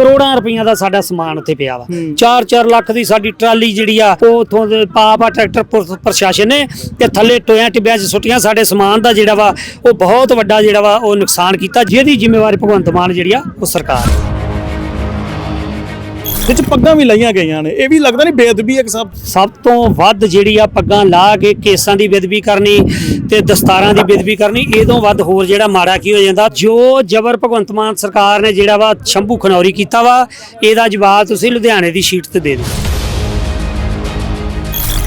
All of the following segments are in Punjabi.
ਕਰੋੜਾਂ ਰੁਪਈਆ ਦਾ ਸਾਡਾ ਸਮਾਨ ਉੱਥੇ ਪਿਆ ਵਾ। 4-4 ਲੱਖ ਦੀ ਸਾਡੀ ਟਰਾਲੀ ਜਿਹੜੀ ਆ ਉਹ ਉਥੋਂ ਦੇ ਪਾਪਾ ਟਰੈਕਟਰ ਪ੍ਰਸ਼ਾਸਨ ਨੇ ਤੇ ਥੱਲੇ ਟੋਇਆਂ ਟਿੱਬਿਆਂ 'ਚ ਸੁੱਟੀਆਂ। ਸਾਡੇ ਸਮਾਨ ਦਾ ਜਿਹੜਾ ਵਾ ਉਹ ਬਹੁਤ ਵੱਡਾ ਜਿਹੜਾ ਵਾ ਉਹ ਨੁਕਸਾਨ ਕੀਤਾ। ਜਿਹਦੀ ਜ਼ਿੰਮੇਵਾਰੀ ਭਗਵੰਤ ਮਾਨ ਜਿਹੜੀ ਆ ਉਹ ਸਰਕਾਰ ਹੈ ਵਿੱਚ ਪੱਗਾਂ ਵੀ ਲਾਈਆਂ ਗਈਆਂ ਨੇ। ਇਹ ਵੀ ਲੱਗਦਾ ਨਹੀਂ ਬੇਅਦਬੀ ਇੱਕ ਸਭ ਸਭ ਤੋਂ ਵੱਧ ਜਿਹੜੀ ਆ ਪੱਗਾਂ ਲਾ ਕੇ ਕੇਸਾਂ ਦੀ ਬੇਦਬੀ ਕਰਨੀ ਤੇ ਦਸਤਾਰਾਂ ਦੀ ਬੇਦਬੀ ਕਰਨੀ, ਇਹ ਤੋਂ ਵੱਧ ਹੋਰ ਜਿਹੜਾ ਮਾੜਾ ਕੀ ਹੋ ਜਾਂਦਾ? ਜੋ ਜਬਰ ਭਗਵੰਤ ਮਾਨ ਸਰਕਾਰ ਨੇ ਜਿਹੜਾ ਵਾ ਸ਼ੰਭੂ ਖਨੌਰੀ ਕੀਤਾ ਵਾ, ਇਹਦਾ ਜਵਾਬ ਤੁਸੀਂ ਲੁਧਿਆਣੇ ਦੀ ਸ਼ੀਟ ਤੇ ਦੇ ਦਿਓ।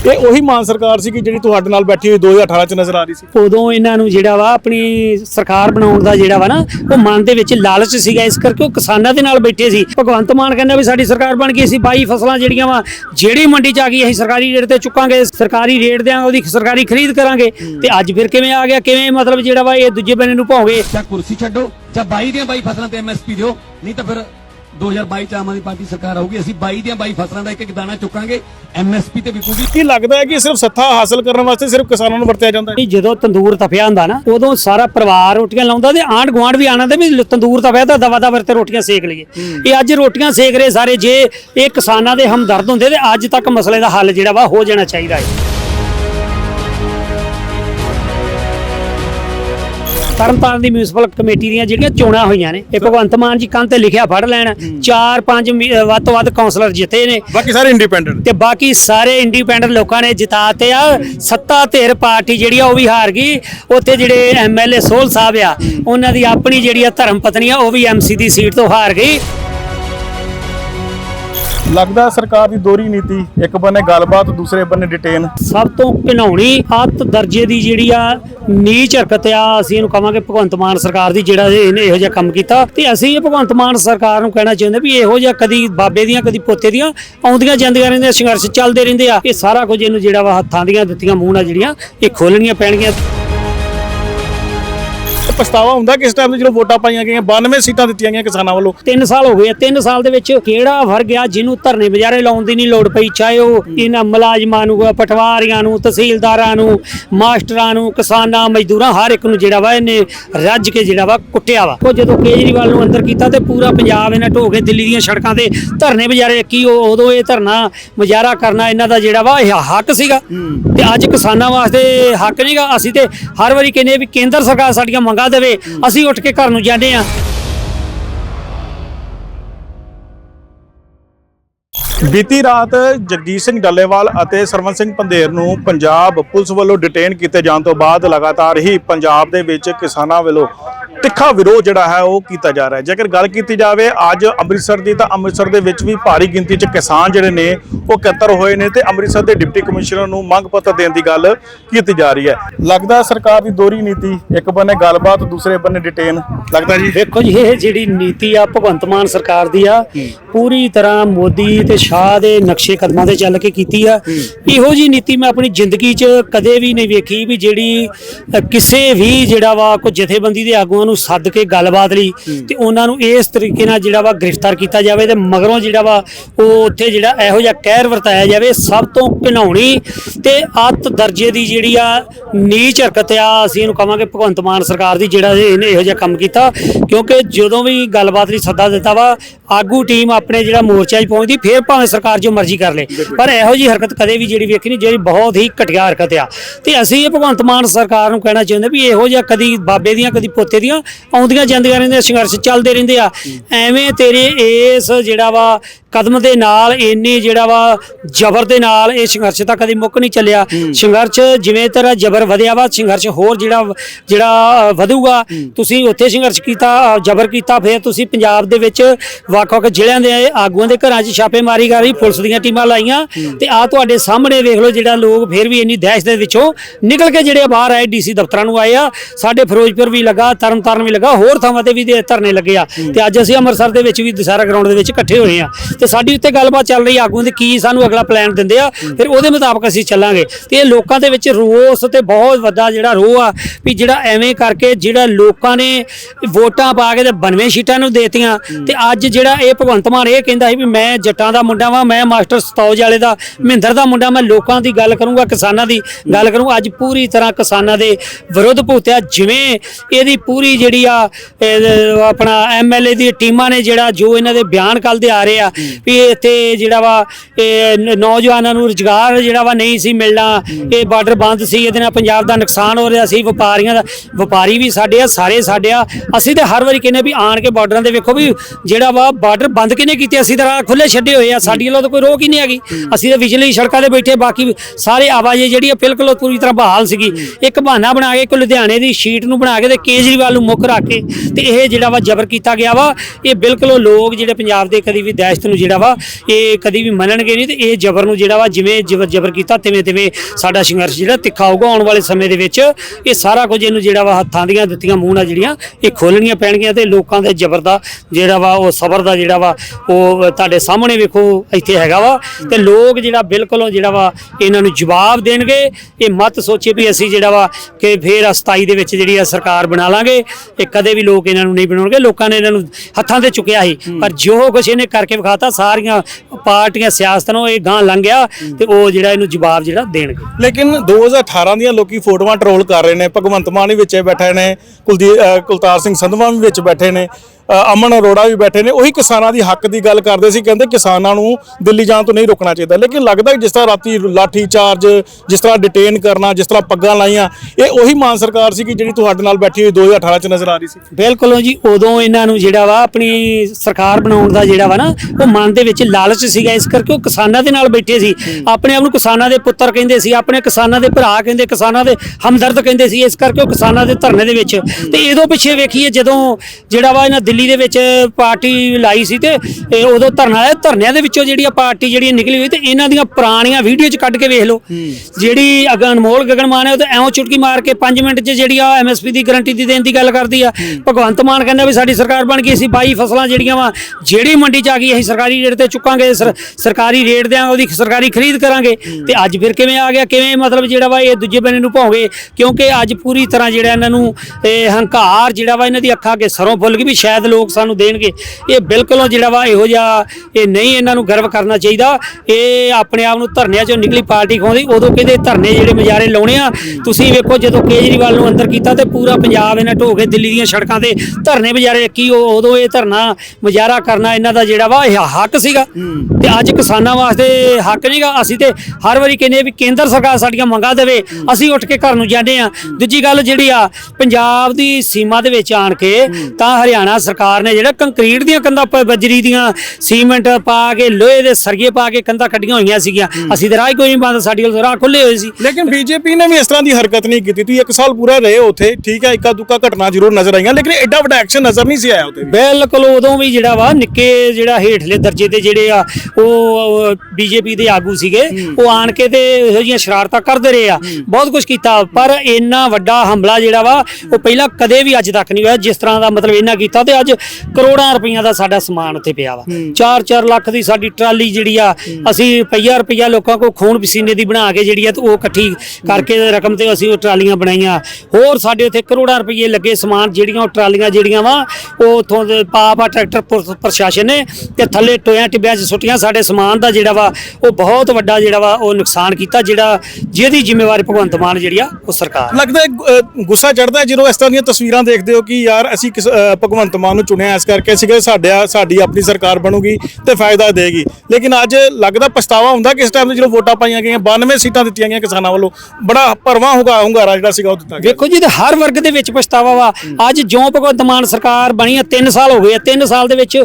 ਇਹ ਉਹੀ ਮਾਨ ਸਰਕਾਰ ਸੀ ਕਿ ਜਿਹੜੀ ਤੁਹਾਡੇ ਨਾਲ ਬੈਠੀ ਹੋਈ 2018 ਚ ਨਜ਼ਰ ਆ ਰਹੀ ਸੀ। ਉਦੋਂ ਇਹਨਾਂ ਨੂੰ ਜਿਹੜਾ ਵਾ ਆਪਣੀ ਸਰਕਾਰ ਬਣਾਉਣ ਦਾ ਜਿਹੜਾ ਵਾ ਨਾ ਉਹ ਮਨ ਦੇ ਵਿੱਚ ਲਾਲਚ ਸੀਗਾ ਇਸ ਕਰਕੇ ਉਹ ਕਿਸਾਨਾਂ ਦੇ ਨਾਲ ਬੈਠੇ ਸੀ। ਭਗਵੰਤ ਮਾਨ ਕਹਿੰਦਾ ਵੀ ਸਾਡੀ ਸਰਕਾਰ ਬਣ ਗਈ ਅਸੀਂ 22 ਫਸਲਾਂ ਜਿਹੜੀਆਂ ਵਾ ਜਿਹੜੀ ਮੰਡੀ ਚ ਆ ਗਈ ਅਸੀਂ ਸਰਕਾਰੀ ਰੇਟ ਤੇ ਚੁੱਕਾਂਗੇ ਸਰਕਾਰੀ ਰੇਟ ਦਿਆਂਗੇ ਉਹਦੀ ਸਰਕਾਰੀ ਖਰੀਦ ਕਰਾਂਗੇ। ਤੇ ਅੱਜ ਫਿਰ ਕਿਵੇਂ ਆ ਗਿਆ ਕਿਵੇਂ ਮਤਲਬ ਜਿਹੜਾ ਵਾ ਇਹ ਦੂਜੇ ਬੰਨੇ ਨੂੰ ਭਾਉਂਗੇ ਚਾਹ ਕੁਰਸੀ ਛੱਡੋ ਚਾਹ 22 ਦੀਆਂ 22 ਫਸਲਾਂ ਤੇ ਐਮਐਸਪੀ ਦਿਓ ਨਹੀਂ ਤਾਂ ਫਿਰ 2022 ਚ ਆਮ ਆਦਮੀ ਪਾਰਟੀ ਸਰਕਾਰ ਆਊਗੀ ਅਸੀਂ 22 ਦੀਆਂ 22 ਫਸਲਾਂ ਦਾ ਇੱਕ ਇੱਕ ਦਾਣਾ ਚੁੱਕਾਂਗੇ ਐਮਐਸਪੀ ਤੇ ਵਿਕੂਗੀ। ਕੀ ਲੱਗਦਾ ਹੈ ਕਿ ਸਿਰਫ ਸੱਤਾ ਹਾਸਲ ਕਰਨ ਵਾਸਤੇ ਸਿਰਫ ਕਿਸਾਨਾਂ ਨੂੰ ਵਰਤਿਆ ਜਾਂਦਾ ਹੈ? ਜਦੋਂ ਤੰਦੂਰ ਤਪਿਆ ਹੁੰਦਾ ਨਾ ਉਦੋਂ ਸਾਰਾ ਪਰਿਵਾਰ ਰੋਟੀਆਂ ਲਾਉਂਦਾ ਤੇ ਆਂਢ ਗੁਆਂਢ ਵੀ ਆਣਾ ਤੇ ਵੀ ਤੰਦੂਰ ਤਪਿਆ ਤਾਂ ਦਵਾ ਦਵਾ ਤੇ ਰੋਟੀਆਂ ਸੇਕ ਲਈਏ। ਇਹ ਅੱਜ ਰੋਟੀਆਂ ਸੇਕ ਰਹੇ ਸਾਰੇ ਜੇ ਇਹ ਕਿਸਾਨਾਂ ਦੇ ਹਮਦਰਦ ਹੁੰਦੇ ਤੇ ਅੱਜ ਤੱਕ ਮਸਲੇ ਦਾ ਹੱਲ ਜਿਹੜਾ ਵਾ ਹੋ ਜਾਣਾ ਚਾਹੀਦਾ ਹੈ। ਤਰਨਤਾਰਨ ਦੀ ਮਿਊਨਿਸਪਲ ਕਮੇਟੀ ਦੀਆਂ ਜਿਹੜੀਆਂ ਚੋਣਾਂ ਹੋਈਆਂ ਨੇ ਇਹ ਭਗਵੰਤ ਮਾਨ ਜੀ ਕੰਨ ਤੇ ਲਿਖਿਆ ਫੜ ਲੈਣ ਚਾਰ ਪੰਜ ਵੱਧ ਤੋਂ ਵੱਧ ਕਾਉਂਸਲਰ ਜਿੱਤੇ ਨੇ। ਬਾਕੀ ਸਾਰੇ ਇੰਡੀਪੈਂਡੈਂਟ ਤੇ ਬਾਕੀ ਸਾਰੇ ਇੰਡੀਪੈਂਡੈਂਟ ਲੋਕਾਂ ਨੇ ਜਿਤਾਤੇ ਆ ਸੱਤਾ ਧਿਰ ਪਾਰਟੀ ਜਿਹੜੀ ਆ ਉਹ ਵੀ ਹਾਰ ਗਈ। ਉੱਥੇ ਜਿਹੜੇ ਐਮਐਲਏ ਸੋਲ ਸਾਹਿਬ ਆ ਉਹਨਾਂ ਦੀ ਆਪਣੀ ਜਿਹੜੀ ਆ ਧਰਮ ਪਤਨੀ ਆ ਉਹ ਵੀ ਐਮਸੀ ਦੀ ਸੀਟ ਤੋਂ ਹਾਰ ਗਈ। ਲੱਗਦਾ ਸਰਕਾਰ ਦੀ ਦੋਹਰੀ ਨੀਤੀ, ਇੱਕ ਬੰਨੇ ਗੱਲਬਾਤ, ਦੂਸਰੇ ਬੰਨੇ ਡਿਟੇਨ ਸਭ ਤੋਂ ਘਿਨਾਉਣੀ ਅੱਤ ਦਰਜੇ ਦੀ ਜਿਹੜੀ ਆ, ਨੀਚ ਹਰਕਤ ਆ, ਅਸੀਂ ਇਹਨੂੰ ਕਹਾਂਗੇ ਭਗਵੰਤ ਮਾਨ ਸਰਕਾਰ ਦੀ, ਜਿਹੜਾ ਇਹਨੇ ਇਹੋ ਜਿਹਾ ਕੰਮ ਕੀਤਾ। ਤੇ ਅਸੀਂ ਇਹ ਭਗਵੰਤ ਮਾਨ ਸਰਕਾਰ ਨੂੰ ਕਹਿਣਾ ਚਾਹੁੰਦੇ ਵੀ ਇਹੋ ਜਿਹਾ ਕਦੀ ਬਾਬੇ ਦੀਆਂ, ਕਦੀ ਪੋਤੇ ਦੀਆਂ ਆਉਂਦੀਆਂ ਜਾਂਦੀਆਂ ਰਹਿੰਦੀਆਂ, ਸੰਘਰਸ਼ ਚੱਲਦੇ ਰਹਿੰਦੇ ਆ। ਇਹ ਸਾਰਾ ਕੁਝ ਇਹਨੂੰ ਜਿਹੜਾ ਵਾ ਹੱਥਾਂ ਦੀਆਂ ਦਿੱਤੀਆਂ, ਮੂੰਹ ਨਾਲ ਜਿਹੜੀਆਂ, ਇਹ ਖੋਲਣੀਆਂ ਪੈਣਗੀਆਂ। ਪਛਤਾਵਾ ਹੁੰਦਾ ਕਿਸ ਟਾਈਮ ਤੇ ਜਦੋਂ ਵੋਟਾਂ ਪਾਈਆਂ ਗਈਆਂ 92 ਸੀਟਾਂ ਦਿੱਤੀਆਂ ਗਈਆਂ ਕਿਸਾਨਾਂ ਵੱਲੋਂ। 3 ਸਾਲ ਹੋ ਗਏ ਆ 3 ਸਾਲ ਦੇ ਵਿੱਚ ਕਿਹੜਾ ਵਰ ਗਿਆ ਜਿਹਨੂੰ ਧਰਨੇ ਬਜਾਰੇ ਲਾਉਣ ਦੀ ਨਹੀਂ ਲੋੜ ਪਈ, ਚਾਹੇ ਉਹ ਇਹਨਾਂ ਮੁਲਾਜ਼ਮਾਂ ਨੂੰ, ਪਟਵਾਰੀਆਂ ਨੂੰ, ਤਹਿਸੀਲਦਾਰਾਂ ਨੂੰ, ਮਾਸਟਰਾਂ ਨੂੰ, ਕਿਸਾਨਾਂ, ਮਜ਼ਦੂਰਾਂ, ਹਰ ਇੱਕ ਨੂੰ ਜਿਹੜਾ ਵਾ ਇਹਨੇ ਰੱਜ ਕੇ ਜਿਹੜਾ ਵਾ ਕੁੱਟਿਆ ਵਾ। ਉਹ ਜਦੋਂ ਕੇਜਰੀਵਾਲ ਨੂੰ ਅੰਦਰ ਕੀਤਾ ਤੇ ਪੂਰਾ ਪੰਜਾਬ ਇਹਨਾਂ ਢੋ ਕੇ ਦਿੱਲੀ ਦੀਆਂ ਸੜਕਾਂ ਤੇ ਧਰਨੇ ਬਜਾਰੇ, ਕੀ ਉਦੋਂ ਇਹ ਧਰਨਾ ਮੁਜ਼ਾਹਰਾ ਕਰਨਾ ਇਹਨਾਂ ਦਾ ਜਿਹੜਾ ਵਾ ਇਹ ਹੱਕ ਸੀਗਾ? ਤੇ ਅੱਜ ਕਿਸਾਨਾਂ ਵਾਸਤੇ ਹੱਕ ਨਹੀਂਗਾ ਅਸੀਂ ਤੇ ਹਰ ਵਾਰੀ ਕਹਿੰਦੇ ਵੀ ਕੇਂਦਰ ਸਰਕਾਰ ਸਾਡੀਆਂ ਮੰਗਾਂ ਦੇਵੇ, ਅਸੀਂ ਉੱਠ ਕੇ ਘਰ ਨੂੰ ਜਾਂਦੇ ਆ ਬੀਤੀ ਰਾਤ ਜਗਜੀਤ ਸਿੰਘ ਡੱਲੇਵਾਲ ਅਤੇ ਸਰਵਨ ਸਿੰਘ ਪੰਧੇਰ ਨੂੰ ਪੰਜਾਬ ਪੁਲਿਸ ਵੱਲੋਂ ਡਿਟੇਨ ਕੀਤੇ ਜਾਣ ਤੋਂ ਬਾਅਦ ਲਗਾਤਾਰ ਹੀ ਪੰਜਾਬ ਦੇ ਵਿੱਚ ਕਿਸਾਨਾਂ ਵੱਲੋਂ ਤਿੱਖਾ ਵਿਰੋਧ ਜਿਹੜਾ ਹੈ ਉਹ ਕੀਤਾ ਜਾ ਰਿਹਾ ਹੈ। ਜੇਕਰ ਗੱਲ ਕੀਤੀ ਜਾਵੇ ਅੱਜ ਅੰਮ੍ਰਿਤਸਰ ਦੀ ਤਾਂ ਅੰਮ੍ਰਿਤਸਰ ਦੇ ਵਿੱਚ ਵੀ ਭਾਰੀ ਗਿਣਤੀ 'ਚ ਕਿਸਾਨ ਜਿਹੜੇ ਨੇ ਉਹ ਇਕੱਤਰ ਹੋਏ ਨੇ ਤੇ ਅੰਮ੍ਰਿਤਸਰ ਦੇ ਡਿਪਟੀ ਕਮਿਸ਼ਨਰ ਨੂੰ ਮੰਗ ਪੱਤਰ ਦੇਣ ਦੀ ਗੱਲ ਕੀਤੀ ਜਾ ਰਹੀ ਹੈ। ਲੱਗਦਾ ਸਰਕਾਰ ਦੀ ਦੋਹਰੀ ਨੀਤੀ ਇੱਕ ਬੰਨੇ ਗੱਲਬਾਤ ਦੂਸਰੇ ਬੰਨੇ ਡਿਟੇਨ ਲੱਗਦਾ ਜੀ? ਵੇਖੋ ਜੀ ਇਹ ਜਿਹੜੀ ਨੀਤੀ ਆ ਭਗਵੰਤ ਮਾਨ ਸਰਕਾਰ ਦੀ ਆ ਪੂਰੀ ਤਰ੍ਹਾਂ ਮੋਦੀ ਤੇ ਸ਼ਾਹ ਦੇ ਨਕਸ਼ੇ ਕਦਮਾਂ ਤੇ ਚੱਲ ਕੇ ਕੀਤੀ ਆ। ਇਹੋ ਜੀ ਨੀਤੀ ਮੈਂ ਆਪਣੀ ਜ਼ਿੰਦਗੀ 'ਚ ਕਦੇ ਵੀ ਨਹੀਂ ਵੇਖੀ ਵੀ ਜਿਹੜੀ ਕਿਸੇ ਵੀ ਜਿਹੜਾ ਵਾ ਕੋਈ ਜਥੇਬੰਦੀ ਦੇ ਆਗੂਆਂ ਨੂੰ ਸੱਦ ਕੇ ਗੱਲਬਾਤ ਲਈ ਤੇ ਉਹਨਾਂ ਨੂੰ ਇਸ ਤਰੀਕੇ ਨਾਲ ਜਿਹੜਾ ਵਾ ਗ੍ਰਿਫਤਾਰ ਕੀਤਾ ਜਾਵੇ ਤੇ ਮਗਰੋਂ ਜਿਹੜਾ ਵਾ ਉਹ ਉੱਥੇ ਜਿਹੜਾ ਇਹੋ ਜਿਹਾ ਕਹਿਰ ਵਰਤਾਇਆ ਜਾਵੇ ਸਭ ਤੋਂ ਘਿਨਾਉਣੀ ਤੇ ਅੱਤ ਦਰਜੇ ਦੀ ਜਿਹੜੀ ਆ ਨੀਚ ਹਰਕਤ ਆ ਅਸੀਂ ਇਹਨੂੰ ਕਵਾਂਗੇ ਭਗਵੰਤ ਮਾਨ ਸਰਕਾਰ ਦੀ ਜਿਹੜਾ ਇਹਨੇ ਇਹੋ ਜਿਹਾ ਕੰਮ ਕੀਤਾ। ਕਿਉਂਕਿ ਜਦੋਂ ਵੀ ਗੱਲਬਾਤ ਲਈ ਸੱਦਾ ਦਿੱਤਾ ਵਾ ਆਗੂ ਟੀਮ ਆਪਣੇ ਜਿਹੜਾ ਮੋਰਚਾ 'ਚ ਪਹੁੰਚਦੀ ਫੇਰ ਭਾਵੇਂ ਸਰਕਾਰ ਜੋ ਮਰਜ਼ੀ ਕਰ ਲੇ। ਪਰ ਇਹੋ ਜੀ ਹਰਕਤ ਕਦੇ ਵੀ ਜਿਹੜੀ ਵੇਖੀ ਨਹੀਂ ਜਿਹੜੀ ਬਹੁਤ ਹੀ ਘਟੀਆ ਹਰਕਤ ਆ। ਤੇ ਅਸੀਂ ਇਹ ਭਗਵੰਤ ਮਾਨ ਸਰਕਾਰ ਨੂੰ ਕਹਿਣਾ ਚਾਹੁੰਦੇ ਵੀ ਇਹੋ ਜਿਹਾ ਕਦੀ ਬਾਬੇ ਦੀਆਂ ਕਦੀ ਪੋਤੇ ਦੀਆਂ ਆਉਂਦੀਆਂ ਜਾਂਦੀਆਂ ਰਹਿੰਦੀਆਂ ਸੰਘਰਸ਼ ਚੱਲਦੇ ਰਹਿੰਦੇ ਆ। ਐਵੇਂ ਤੇਰੇ ਇਸ ਜਿਹੜਾ ਵਾ ਕਦਮ ਦੇ ਨਾਲ ਇੰਨੀ ਜਿਹੜਾ ਵਾ ਜ਼ਬਰ ਦੇ ਨਾਲ ਇਹ ਸੰਘਰਸ਼ ਤਾਂ ਕਦੀ ਮੁੱਕ ਨਹੀਂ ਚੱਲਿਆ। ਸੰਘਰਸ਼ ਜਿਵੇਂ ਤੇਰਾ ਜ਼ਬਰ ਵਧਿਆ ਵਾ ਸੰਘਰਸ਼ ਹੋਰ ਜਿਹੜਾ ਜਿਹੜਾ ਵਧੂਗਾ ਤੁਸੀਂ ਉੱਥੇ ਸੰਘਰਸ਼ ਕੀਤਾ ਜ਼ਬਰ ਕੀਤਾ ਫਿਰ ਤੁਸੀਂ ਪੰਜਾਬ ਦੇ ਵਿੱਚ ਵੱਖ-ਵੱਖ ਜ਼ਿਲ੍ਹਿਆਂ ਦੇ ਆਗੂਆਂ ਦੇ ਘਰਾਂ 'ਚ ਛਾਪੇਮਾਰੀ ਕਰ ਰਹੀ ਪੁਲਿਸ ਦੀਆਂ ਟੀਮਾਂ ਲਾਈਆਂ ਤੇ ਆ ਤੁਹਾਡੇ ਸਾਹਮਣੇ ਵੇਖ ਲਓ ਜਿਹੜਾ ਲੋਕ ਫਿਰ ਵੀ ਇੰਨੀ ਦਹਿਸ਼ਤ ਦੇ ਵਿੱਚੋਂ ਨਿਕਲ ਕੇ ਜਿਹੜੇ ਬਾਹਰ ਆਏ ਡੀਸੀ ਦਫ਼ਤਰਾਂ ਨੂੰ ਆਏ ਆ। ਸਾਡੇ ਫਿਰੋਜ਼ਪੁਰ ਵੀ ਲੱਗਾ ਤਰਨਤਾਰਨ ਵੀ ਲੱਗਾ ਹੋਰ ਥਾਵਾਂ ਤੇ ਵੀ ਦੇ ਧਰਨੇ ਲੱਗੇ ਆ। ਤੇ ਅੱਜ ਅਸੀਂ ਅੰਮ੍ਰਿਤਸਰ ਦੇ ਵਿੱਚ ਵੀ ਦਸਹਿਰਾ ਗਰਾਊਂਡ ਦੇ ਵਿੱਚ ਇਕੱਠੇ ਹੋਏ ਆ। ਤੇ ਸਾਡੀ ਉੱਤੇ ਗੱਲਬਾਤ ਚੱਲ ਰਹੀ ਆਗੂਆਂ ਦੇ ਕੀ ਸਾਨੂੰ ਅਗਲਾ ਪਲਾਨ ਦਿੰਦੇ ਆ, ਫਿਰ ਉਹਦੇ ਮੁਤਾਬਕ ਅਸੀਂ ਚੱਲਾਂਗੇ। ਤੇ ਇਹ ਲੋਕਾਂ ਦੇ ਵਿੱਚ ਰੋਸ ਤੇ ਬਹੁਤ ਵੱਡਾ ਜਿਹੜਾ ਰੋਹ ਆ, ਵੀ ਜਿਹੜਾ ਐਵੇਂ ਕਰਕੇ ਜਿਹੜਾ ਲੋਕਾਂ ਨੇ ਵੋਟਾਂ ਪਾ ਕੇ ਤੇ 92 ਸੀਟਾਂ ਨੂੰ ਦੇਤੀਆਂ। ਤੇ ਅੱਜ ਜਿਹੜਾ ਇਹ ਭਗਵੰਤ ਮਾਨ ਇਹ ਕਹਿੰਦਾ ਸੀ ਵੀ ਮੈਂ ਜੱਟਾਂ ਦਾ ਮੁੰਡਾ ਵਾਂ, ਮੈਂ ਮਾਸਟਰ ਸਤੌਜ ਵਾਲੇ ਦਾ, ਮਹਿੰਦਰ ਦਾ ਮੁੰਡਾ, ਮੈਂ ਲੋਕਾਂ ਦੀ ਗੱਲ ਕਰੂੰਗਾ, ਕਿਸਾਨਾਂ ਦੀ ਗੱਲ ਕਰੂੰ। ਅੱਜ ਪੂਰੀ ਤਰ੍ਹਾਂ ਕਿਸਾਨਾਂ ਦੇ ਵਿਰੁੱਧ ਭੁਗਤਿਆ, ਜਿਵੇਂ ਇਹਦੀ ਪੂਰੀ ਜਿਹੜੀ ਆ, ਇਹ ਆਪਣਾ ਐਮਐਲਏ ਦੀ ਟੀਮਾਂ ਨੇ ਜਿਹੜਾ ਜੋ ਇਹਨਾਂ ਦੇ ਬਿਆਨ ਕੱਲ ਦੇ ਆ ਰਹੇ ਆ ਵੀ ਇੱਥੇ ਜਿਹੜਾ ਵਾ ਇਹ ਨੌਜਵਾਨਾਂ ਨੂੰ ਰੁਜ਼ਗਾਰ ਜਿਹੜਾ ਵਾ ਨਹੀਂ ਸੀ ਮਿਲਣਾ। ਇਹ ਬਾਰਡਰ ਬੰਦ ਸੀ ਇਹਦੇ ਨਾਲ ਪੰਜਾਬ ਦਾ ਨੁਕਸਾਨ ਹੋ ਰਿਹਾ ਸੀ ਵਪਾਰੀਆਂ ਦਾ ਵਪਾਰੀ ਵੀ ਸਾਡੇ ਆ ਸਾਰੇ ਸਾਡੇ ਆ। ਅਸੀਂ ਤੇ ਹਰ ਵਾਰੀ ਕਹਿੰਦੇ ਵੀ ਆਣ ਕੇ ਬਾਰਡਰਾਂ ਦੇ ਵੇਖੋ ਵੀ ਜਿਹੜਾ ਵਾ ਬਾਰਡਰ ਬੰਦ ਕਿਨੇ ਕੀਤੇ ਅਸੀਂ ਤਾਂ ਖੁੱਲੇ ਛੱਡੇ ਹੋਏ ਆ ਸਾਡੀ ਵੱਲੋਂ ਤਾਂ ਕੋਈ ਰੋਕ ਹੀ ਨਹੀਂ ਹੈਗੀ। ਅਸੀਂ ਤਾਂ ਵਿਚਲੀ ਸੜਕਾਂ ਤੇ ਬੈਠੇ ਬਾਕੀ ਸਾਰੇ ਆਵਾਜਾਈ ਜਿਹੜੀ ਆ ਬਿਲਕੁਲ ਪੂਰੀ ਤਰ੍ਹਾਂ ਬਹਾਲ ਸੀਗੀ। ਇੱਕ ਬਹਾਨਾ ਬਣਾ ਕੇ ਇੱਕ ਲੁਧਿਆਣੇ ਦੀ ਸ਼ੀਟ ਨੂੰ ਬਣਾ ਕੇ ਤੇ ਕੇਜਰੀਵਾਲ ਨੂੰ ਮੁੱਖ ਰੱਖ ਕੇ ਤੇ ਇਹ ਜਿਹੜਾ ਵਾ ਜ਼ਬਰ ਕੀਤਾ ਗਿਆ ਵਾ ਇਹ ਬਿਲਕੁਲ ਲੋਕ ਜਿਹੜੇ ਪੰਜਾਬ ਦੇ ਕਦੀ ਵੀ ਦਹਿਸ਼ਤ ਨੂੰ ਜਿਹੜਾ ਵਾ, ਇਹ ਕਦੀ ਵੀ ਮੰਨਣਗੇ ਨਹੀਂ ਤੇ ਇਹ ਜ਼ਬਰ ਨੂੰ ਜਿਹੜਾ ਵਾ, ਜਿਵੇਂ ਜ਼ਬਰ ਜ਼ਬਰ ਕੀਤਾ, ਤਿਵੇਂ ਤਿਵੇਂ ਸਾਡਾ ਸੰਘਰਸ਼ ਜਿਹੜਾ ਤਿੱਖਾ ਹੋਊਗਾ ਆਉਣ ਵਾਲੇ ਸਮੇਂ ਦੇ ਵਿੱਚ। ਇਹ ਸਾਰਾ ਕੁਝ ਇਹਨੂੰ ਜਿਹੜਾ ਵਾ, ਹੱਥਾਂ ਦੀਆਂ ਦਿੱਤੀਆਂ ਮੂੰਹ ਨਾਲ ਜਿਹੜੀਆਂ, ਇਹ ਖੋਲਣੀਆਂ ਪੈਣਗੀਆਂ ਤੇ ਲੋਕਾਂ ਦੇ ਜ਼ਬਰ ਦਾ ਜਿਹੜਾ ਵਾ, ਉਹ ਸਬਰ ਦਾ ਜਿਹੜਾ ਵਾ, ਉਹ ਤੁਹਾਡੇ ਸਾਹਮਣੇ ਵੇਖੋ, ਇੱਥੇ ਹੈਗਾ ਵਾ। ਤੇ ਲੋਕ ਜਿਹੜਾ ਬਿਲਕੁਲ ਜਿਹੜਾ ਵਾ, ਇਹਨਾਂ ਨੂੰ ਜਵਾਬ ਦੇਣਗੇ। ਇਹ ਮਤ ਸੋਚੇ ਵੀ ਅਸੀਂ ਜਿਹੜਾ ਵਾ, ਕਿ ਫੇਰ 27 ਦੇ ਵਿੱਚ ਜਿਹੜੀ ਆ ਸਰਕਾਰ ਬਣਾ ਲਾਂਗੇ। ਤੇ ਕਦੇ ਵੀ ਲੋਕ ਇਹਨਾਂ ਨੂੰ ਨਹੀਂ ਬਣਾਉਣਗੇ। ਲੋਕਾਂ ਨੇ ਇਹਨਾਂ ਨੂੰ ਹੱਥਾਂ ਤੇ ਚੁੱਕਿਆ ਸੀ। ਪਰ ਜੋ ਕੁਛ ਇਹਨੇ ਕਰਕੇ ਵਿਖਾਤਾ ਸਾਰੀਆਂ ਪਾਰਟੀਆਂ ਸਿਆਸਤ ਨੂੰ ਇਹ ਗਾਂ ਲੰਘਿਆ ਤੇ ਉਹ ਜਿਹੜਾ ਇਹਨੂੰ ਜਵਾਬ ਜਿਹੜਾ ਦੇਣਗੇ। ਲੇਕਿਨ 2018 ਦੀਆਂ ਲੋਕੀ ਫੋਟੋਆਂ ਟਰੋਲ ਕਰ ਰਹੇ ਨੇ, ਭਗਵੰਤ ਮਾਨ ਵੀ ਵਿੱਚੇ ਬੈਠੇ ਨੇ, ਕੁਲਦੀਪ ਕੁਲਤਾਰ ਸਿੰਘ ਸੰਧਵਾ ਵੀ ਵਿੱਚ ਬੈਠੇ ਨੇ। ਅਮਨ ਅਰੋੜਾ ਵੀ ਬੈਠੇ ਨੇ ਉਹੀ ਕਿਸਾਨਾਂ ਦੀ ਹੱਕ ਦੀ ਗੱਲ ਕਰਦੇ ਸੀ ਕਹਿੰਦੇ ਕਿਸਾਨਾਂ ਨੂੰ ਦਿੱਲੀ ਜਾਣ ਤੋਂ ਨਹੀਂ ਰੋਕਣਾ ਚਾਹੀਦਾ। ਲੇਕਿਨ ਲੱਗਦਾ ਜਿਸ ਤਰ੍ਹਾਂ ਰਾਤੀ ਲਾਠੀ ਚਾਰਜ ਜਿਸ ਤਰ੍ਹਾਂ ਡਿਟੇਨ ਕਰਨਾ ਜਿਸ ਤਰ੍ਹਾਂ ਪੱਗਾਂ ਲਾਈਆਂ ਇਹ ਉਹੀ ਮਾਨ ਸਰਕਾਰ ਸੀ ਕਿ ਜਿਹੜੀ ਤੁਹਾਡੇ ਨਾਲ ਬੈਠੀ ਹੋਈ 2018 ਚ ਨਜ਼ਰ ਆ ਰਹੀ ਸੀ। ਬਿਲਕੁਲ ਜੀ ਉਦੋਂ ਇਹਨਾਂ ਨੂੰ ਜਿਹੜਾ ਵਾ ਆਪਣੀ ਸਰਕਾਰ ਬਣਾਉਣ ਦਾ ਜਿਹੜਾ ਵਾ ਨਾ ਉਹ ਮਨ ਦੇ ਵਿੱਚ ਲਾਲਚ ਸੀਗਾ ਇਸ ਕਰਕੇ ਉਹ ਕਿਸਾਨਾਂ ਦੇ ਨਾਲ ਬੈਠੇ ਸੀ। ਆਪਣੇ ਆਪ ਨੂੰ ਕਿਸਾਨਾਂ ਦੇ ਪੁੱਤਰ ਕਹਿੰਦੇ ਸੀ ਆਪਣੇ ਕਿਸਾਨਾਂ ਦੇ ਭਰਾ ਕਹਿੰਦੇ ਕਿਸਾਨਾਂ ਦੇ ਹਮਦਰਦ ਕਹਿੰਦੇ ਸੀ ਇਸ ਕਰਕੇ ਉਹ ਕਿਸਾਨਾਂ ਦੇ ਧਰਨੇ ਦੇ ਵਿੱਚ। ਤੇ ਇਹਦੋਂ ਪਿੱਛੇ ਵੇਖੀਏ ਜਦੋਂ ਜਿਹੜਾ ਵਾ ਇਹਨਾਂ ਦਿੱਲੀ ਦੇ ਵਿੱਚ ਪਾਰਟੀ ਲਾਈ ਸੀ ਤੇ ਇਹ ਉਦੋਂ ਧਰਨਾ ਆਇਆ ਧਰਨਿਆਂ ਦੇ ਵਿੱਚੋਂ ਜਿਹੜੀ ਆ ਪਾਰਟੀ ਜਿਹੜੀ ਨਿਕਲੀ ਹੋਈ ਤੇ ਇਹਨਾਂ ਦੀਆਂ ਪੁਰਾਣੀਆਂ ਵੀਡੀਓ ਚ ਕੱਢ ਕੇ ਵੇਖ ਲਓ। ਜਿਹੜੀ ਅਗਨ ਅਨਮੋਲ ਗਗਨ ਮਾਨ ਹੈ ਉਹ ਤਾਂ ਐਵੇਂ ਚੁਟਕੀ ਮਾਰ ਕੇ 5 ਮਿੰਟ 'ਚ ਜਿਹੜੀ ਆ ਐਮਐਸਪੀ ਦੀ ਗਾਰੰਟੀ ਦੀ ਦੇਣ ਦੀ ਗੱਲ ਕਰਦੀ ਆ। ਭਗਵੰਤ ਮਾਨ ਕਹਿੰਦਾ ਵੀ ਸਾਡੀ ਸਰਕਾਰ ਬਣ ਗਈ ਅਸੀਂ 22 ਫਸਲਾਂ ਜਿਹੜੀਆਂ ਵਾ ਜਿਹੜੀ ਮੰਡੀ 'ਚ ਆ ਗਈ ਅਸੀਂ ਸਰਕਾਰੀ ਰੇਟ ਤੇ ਚੁੱਕਾਂਗੇ ਸਰ- ਸਰਕਾਰੀ ਰੇਟ ਦਿਆਂਗੇ ਉਹਦੀ ਸਰਕਾਰੀ ਖਰੀਦ ਕਰਾਂਗੇ। ਤੇ ਅੱਜ ਫਿਰ ਕਿਵੇਂ ਆ ਗਿਆ ਕਿਵੇਂ ਮਤਲਬ ਜਿਹੜਾ ਵਾ ਇਹ ਦੂਜੇ ਬੰਨੇ ਨੂੰ ਭੌਂਗੇ? ਕਿਉਂਕਿ ਅੱਜ ਪੂਰੀ ਤਰ੍ਹਾਂ ਜਿਹੜਾ ਇਹਨਾਂ ਨੂੰ ਇਹ ਹੰਕਾਰ ਜਿਹੜਾ ਵਾ ਇਹਨਾਂ ਦੀ ਅੱਖਾਂ ਅੱਗੇ ਸਰੋਂ ਫੁੱਲ ਗਈ ਵੀ ਸ਼ਾਇਦ ਲੋਕ ਸਾਨੂੰ ਦੇਣਗੇ। ਇਹ ਬਿਲਕੁਲ ਜਿਹੜਾ ਵਾ ਇਹੋ ਜਿਹਾ ਇਹ ਨਹੀਂ ਇਹਨਾਂ ਨੂੰ ਗਰਵ ਕਰਨਾ ਚਾਹੀਦਾ। ਇਹ ਆਪਣੇ ਆਪ ਨੂੰ ਧਰਨਿਆਂ ਚੋਂ ਨਿਕਲੀ ਪਾਰਟੀ ਖਾਉਂਦੀ ਉਦੋਂ ਕਹਿੰਦੇ ਧਰਨੇ ਜਿਹੜੇ ਮਜਾਰੇ ਲਾਉਣੇ ਆ, ਤੁਸੀਂ ਵੇਖੋ ਜਦੋਂ ਕੇਜਰੀਵਾਲ ਨੂੰ ਅੰਦਰ ਕੀਤਾ ਤੇ ਪੂਰਾ ਪੰਜਾਬ ਇਹਨਾਂ ਢੋ ਕੇ ਦਿੱਲੀ ਦੀਆਂ ਸੜਕਾਂ ਤੇ ਧਰਨੇ ਮਜਾਰੇ ਕੀ ਉਦੋਂ ਇਹ ਧਰਨਾ ਮਜਾਰਾ ਕਰਨਾ ਇਹਨਾਂ ਦਾ ਜਿਹੜਾ ਵਾ ਇਹ ਹੱਕ ਸੀਗਾ। ਤੇ ਅੱਜ ਕਿਸਾਨਾਂ ਵਾਸਤੇ ਹੱਕ ਨਹੀਂਗਾ। ਅਸੀਂ ਤੇ ਹਰ ਵਾਰੀ ਕਹਿੰਦੇ ਵੀ ਕੇਂਦਰ ਸਰਕਾਰ ਸਾਡੀਆਂ ਮੰਗਾਂ ਦੇਵੇ, ਅਸੀਂ ਉੱਠ ਕੇ ਘਰ ਨੂੰ ਜਾਂਦੇ ਆ। ਦੂਜੀ ਗੱਲ ਜਿਹੜੀ ਆ, ਪੰਜਾਬ ਦੀ ਸੀਮਾ ਦੇ ਵਿੱਚ ਆਣ ਕੇ ਤਾਂ ਹਰਿਆਣਾ ਸਰਕਾਰ ਨੇ ਜਿਹੜਾ ਕੰਕਰੀਟ ਦੀਆਂ ਕੰਧਾਂ ਪ- ਬਜਰੀ ਦੀਆਂ ਸੀਮੈਂਟ ਪਾ ਕੇ ਲੋਹੇ ਦੇ ਸਰਗੇ ਪਾ ਕੇ ਕੰਧਾਂ ਕੱਢੀਆਂ ਹੋਈਆਂ ਸੀਗੀਆਂ। ਅਸੀਂ ਤੇ ਰਾਹ ਹੀ ਕੋਈ ਨਹੀਂ ਬੰਦ ਸਾਡੀ ਵੱਲ ਰਾਹ ਖੁੱਲੇ ਹੋਏ ਸੀ। ਲੇਕਿਨ ਬੀਜੇਪੀ ਨੇ ਵੀ ਇਸ ਤਰ੍ਹਾਂ ਦੀ ਹਰਕਤ ਨਹੀਂ ਕੀਤੀ। ਤੁਸੀਂ ਇੱਕ ਸਾਲ ਪੂਰਾ ਰਹੇ ਉੱਥੇ ਠੀਕ ਹੈ ਇੱਕਾ ਦੁੱਕਾ ਘਟਨਾ ਜ਼ਰੂਰ ਨਜ਼ਰ ਆਈਆਂ ਲੇਕਿਨ ਐਡਾ ਵੱਡਾ ਐਕਸ਼ਨ ਨਜ਼ਰ ਨਹੀਂ ਸੀ ਆਇਆ ਉੱਥੇ ਵੀ। ਬਿਲਕੁਲ ਉਦੋਂ ਵੀ ਜਿਹੜਾ ਵਾ ਨਿੱਕੇ ਜਿਹੜਾ ਹੇਠਲੇ ਦਰਜੇ ਦੇ ਜਿਹੜੇ ਆ ਉਹ ਬੀਜੇਪੀ ਦੇ ਆਗੂ ਸੀਗੇ ਉਹ ਆਣ ਕੇ ਤੇ ਇਹੋ ਜਿਹੀਆਂ ਸ਼ਰਾਰਤਾਂ ਕਰਦੇ ਰਹੇ ਆ। ਬਹੁਤ ਕੁਝ ਕੀਤਾ ਪਰ ਇੰਨਾ ਵੱਡਾ ਹਮਲਾ ਜਿਹੜਾ ਵਾ ਉਹ ਪਹਿਲਾਂ ਕਦੇ ਵੀ ਅੱਜ ਤੱਕ ਨਹੀਂ ਹੋਇਆ ਜਿਸ ਤਰ੍ਹਾਂ ਦਾ ਮਤਲਬ ਇਹਨਾਂ ਕੀਤਾ ਤੇ ਅੱਜ ਕਰੋੜਾਂ ਰੁਪਈਆ ਦਾ ਸਾਡਾ ਸਮਾਨ ਉੱਥੇ ਪਿਆ ਵਾ। 4-4 ਲੱਖ ਦੀ ਸਾਡੀ ਟਰਾਲੀ ਜਿਹੜੀ ਆ ਅਸੀਂ ਰੁਪਈਆ ਰੁਪਈਆ ਲੋਕਾਂ ਕੋਲ ਖੂਨ ਪਸੀਨੇ ਦੀ ਬਣਾ ਕੇ ਜਿਹੜੀ ਆ ਤੇ ਉਹ ਇਕੱਠੀ ਕਰਕੇ ਰਕਮ ਤੇ ਅਸੀਂ ਉਹ ਟਰਾਲੀਆਂ ਬਣਾਈਆਂ। ਹੋਰ ਸਾਡੇ ਉੱਥੇ ਕਰੋੜਾਂ ਰੁਪਈਏ ਲੱਗੇ ਸਮਾਨ ਜਿਹੜੀਆਂ ਉਹ ਟਰਾਲੀਆਂ ਜਿਹੜੀਆਂ ਵਾ ਉਹ ਉਥੋਂ ਦੇ ਪਾਪ ਟਰੈਕਟਰ ਪ੍ਰਸ਼ਾਸਨ ਨੇ ਤੇ ਥੱਲੇ ਟੋਇਆਂ ਟਿੱਬਿਆਂ 'ਚ ਸੁੱਟੀਆਂ। ਸਾਡੇ ਸਮਾਨ ਦਾ ਜਿਹੜਾ ਵਾ ਉਹ ਬਹੁਤ ਵੱਡਾ ਜਿਹੜਾ ਵਾ ਉਹ ਨੁਕਸਾਨ ਕੀਤਾ ਜਿਹੜਾ ਜਿਹਦੀ ਜ਼ਿੰਮੇਵਾਰੀ ਭਗਵੰਤ ਮਾਨ ਜਿਹੜੀ ਆ ਉਹ ਸਰਕਾਰ ਲੱਗਦਾ ਗੁੱਸਾ ਚੜਦਾ ਜਦੋਂ ਇਸ ਤਰ੍ਹਾਂ ਦੀਆਂ ਤਸਵੀਰਾਂ ਦੇਖਦੇ ਹੋ ਕਿ ਯਾਰ ਅਸੀਂ ਭਗਵੰਤ ਮਾਨ ਨੂੰ ਚੁਣਿਆ, ਇਸ ਕਰਕੇ ਸੀਗੇ ਸਾਡਿਆ ਸਾਡੀ ਆਪਣੀ ਸਰਕਾਰ ਬਣੂਗੀ ਤੇ ਫਾਇਦਾ ਦੇਗੀ। ਲੇਕਿਨ ਅੱਜ ਲੱਗਦਾ ਪਛਤਾਵਾ ਹੁੰਦਾ ਕਿ ਇਸ ਟਾਈਮ ਤੇ ਜਦੋਂ ਵੋਟਾਂ ਪਾਈਆਂ ਗਈਆਂ 92 ਸੀਟਾਂ ਦਿੱਤੀਆਂ ਗਈਆਂ ਕਿਸਾਨਾਂ ਵੱਲੋਂ। ਬੜਾ ਭਰਵਾਂ ਹੋਗਾ ਹੁੰਗਾਰਾ ਜਿਹੜਾ ਸੀਗਾ ਉਹ ਦਿੱਤਾ ਗਿਆ। ਵੇਖੋ ਜੀ ਤੇ ਹਰ ਵਰਗ ਦੇ ਵਿੱਚ ਪਛਤਾਵਾ ਵਾ। ਅੱਜ ਜਿਉਂ ਭਗਵੰਤ ਮਾਨ ਸਰਕਾਰ ਬਣੀ ਆ 3 ਸਾਲ ਹੋ ਗਏ ਆ। 3 ਸਾਲ ਦੇ ਵਿੱਚ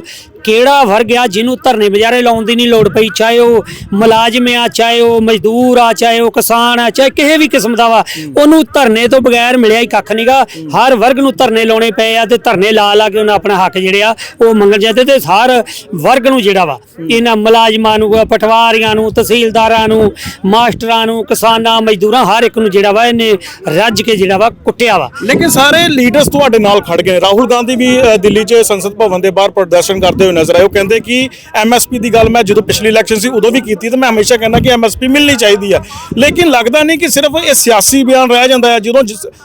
ਕਿਹੜਾ ਵਰਗ ਆ ਜਿਹਨੂੰ ਧਰਨੇ ਬਜਾਰੇ ਲਾਉਣ ਦੀ ਨਹੀਂ ਲੋੜ ਪਈ, ਚਾਹੇ ਉਹ ਮੁਲਾਜ਼ਮ ਆ, ਚਾਹੇ ਉਹ ਮਜ਼ਦੂਰ ਆ, ਚਾਹੇ ਉਹ ਕਿਸਾਨ ਆ, ਚਾਹੇ ਕਿਸੇ ਵੀ ਕਿਸਮ ਦਾ ਵਾ, ਉਹਨੂੰ ਧਰਨੇ ਤੋਂ ਬਗੈਰ ਮਿਲਿਆ ਹੀ ਕੱਖ ਨਹੀਂਗਾ ਹਰ ਵਰਗ ਨੂੰ ਧਰਨੇ ਲਾਉਣੇ ਪਏ ਆ ਤੇ ਧਰਨੇ ਲਾ ਲਾ ਕੇ ਉਹਨਾਂ ਆਪਣਾ ਹੱਕ ਜਿਹੜੇ ਆ, ਉਹ ਮੰਗਣ ਜਾਂਦੇ ਤੇ ਹਰ ਵਰਗ ਨੂੰ ਜਿਹੜਾ ਵਾ, ਇਹਨਾਂ ਮੁਲਾਜ਼ਮਾਂ ਨੂੰ, ਪਟਵਾਰੀਆਂ ਨੂੰ, ਤਹਿਸੀਲਦਾਰਾਂ ਨੂੰ, ਮਾਸਟਰਾਂ ਨੂੰ, ਕਿਸਾਨਾਂ, ਮਜ਼ਦੂਰਾਂ, ਹਰ ਇੱਕ ਨੂੰ ਜਿਹੜਾ ਵਾ ਇਹਨੇ ਰੱਜ ਕੇ ਜਿਹੜਾ ਵਾ ਕੁੱਟਿਆ ਵਾ। ਲੇਕਿਨ ਸਾਰੇ ਲੀਡਰਸ ਤੁਹਾਡੇ ਨਾਲ ਖੜ ਗਏ ਰਾਹੁਲ ਗਾਂਧੀ ਵੀ ਦਿੱਲੀ 'ਚ ਸੰਸਦ ਭਵਨ ਦੇ ਬਾਹਰ ਪ੍ਰਦਰਸ਼ਨ ਕਰਦੇ ਹੋਏ ਨਜ਼ਰ ਆਏ। ਉਹ ਕਹਿੰਦੇ ਕਿ ਐਮਐਸਪੀ ਦੀ ਗੱਲ ਮੈਂ ਜਦੋਂ ਪਿਛਲੀ ਇਲੈਕਸ਼ਨ ਸੀ ਉਦੋਂ ਵੀ ਕੀਤੀ ਤੇ ਮੈਂ ਹਮੇਸ਼ਾ ਕਹਿੰਦਾ ਕਿ ਐਮਐਸਪੀ ਮਿਲਣੀ ਚਾਹੀਦੀ ਆ। ਲੇਕਿਨ ਲੱਗਦਾ ਨਹੀਂ ਕਿ ਸਿਰਫ ਇਹ ਸਿਆਸੀ ਬਿਆਨ ਰਹਿ ਜਾਂਦਾ ਹੈ ਜਦੋਂ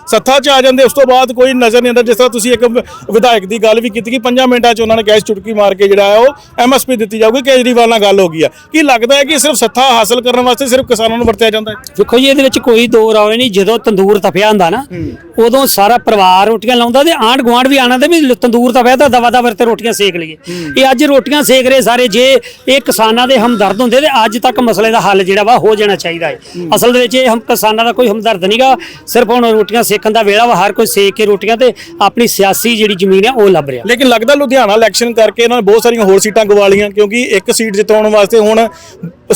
ਸੱਤਾ 'ਚ ਆ ਜਾਂਦੇ ਉਸ ਤੋਂ ਬਾਅਦ ਕੋਈ ਨਜ਼ਰ ਨਹੀਂ ਆਉਂਦਾ। ਜਿਸ ਤਰ੍ਹਾਂ ਤੁਸੀਂ ਇੱਕ ਵਿਧਾਇਕ ਦੀ ਗੱਲ ਵੀ ਕੀਤੀ ਕਿ 5 ਮਿੰਟਾਂ 'ਚ ਉਹਨਾਂ ਨੇ ਗੈਸ ਚੁਟਕੀ ਮਾਰ ਕੇ ਜਿਹੜਾ ਉਹ ਐਮਐਸਪੀ ਦਿੱਤੀ ਜਾਊਗੀ। ਕੇਜਰੀਵਾਲ ਨਾਲ ਗੱਲ ਹੋ ਗਈ ਆ। ਕੀ ਲੱਗਦਾ ਹੈ ਕਿ ਸਿਰਫ ਸੱਤਾ ਹਾਸਲ ਕਰਨ ਵਾਸਤੇ ਸਿਰਫ ਕਿਸਾਨਾਂ ਨੂੰ ਵਰਤਿਆ ਜਾਂਦਾ ਹੈ? ਦੇਖੋ ਜੀ ਇਹਦੇ ਵਿੱਚ ਕੋਈ ਦੋ ਰਾਏ ਨਹੀਂ। ਜਦੋਂ ਤੰਦੂਰ ਤਪਿਆ ਹੁੰਦਾ ਨਾ ਉਦੋਂ ਸਾਰਾ ਪਰਿਵਾਰ ਰੋਟੀਆਂ ਲਾਉਂਦਾ ਤੇ ਆਂਢ ਗੁਆਂਢ ਵੀ ਆਣਾ ਤੇ ਵੀ ਤੰਦੂਰ ਤਪਿਆ ਤਾਂ ਦਵਾ ਦਵਾ ਤੇ ਰੋਟੀਆਂ ਸੇਕ ਲਈਏ। ਇਹ ਅੱਜ ਰੋਟੀਆਂ ਸੇਕ ਰਹੇ ਸਾਰੇ ਜੇ ਇਹ ਕਿਸਾਨਾਂ ਦੇ ਹਮਦਰਦ ਹੁੰਦੇ ਤੇ ਅੱਜ ਤੱਕ ਮਸਲੇ ਦਾ ਹੱਲ ਜਿਹੜਾ ਵਾ ਹੋ ਜਾਣਾ ਚਾਹੀਦਾ ਹੈ। ਅਸਲ ਦੇ ਵਿੱਚ ਇਹ ਹਮ ਕਿਸਾਨਾਂ ਦਾ ਕੋਈ ਹਮਦਰਦ ਨਹੀਂਗਾ ਸਿਰਫ ਹੁਣ ਰੋਟੀਆਂ ਸੇਕਣ ਦਾ ਵੇਲਾ ਵਾ ਹਰ ਕੋਈ ਸੇਕ ਕੇ ਰੋਟੀਆਂ ਤੇ ਆਪਣੀ ਸਿਆਸੀ ਜਿਹੜੀ ਜ਼ਮੀਨ ਹੈ ਉਹ ਲੱਭ ਰਿਹਾ। ਲੇਕਿਨ ਲੱਗਦਾ ਲੁਧਿਆਣਾ ਇਲੈਕਸ਼ਨ ਕਰਕੇ ਇਹਨਾਂ ਨੇ ਬਹੁਤ ਸਾਰੀਆਂ ਹੋਰ ਸੀਟਾਂ ਗਵਾ ਲਈਆਂ ਕਿਉਂਕਿ ਇੱਕ ਸੀਟ ਜਿਤਾਉਣ ਵਾਸਤੇ ਹੁਣ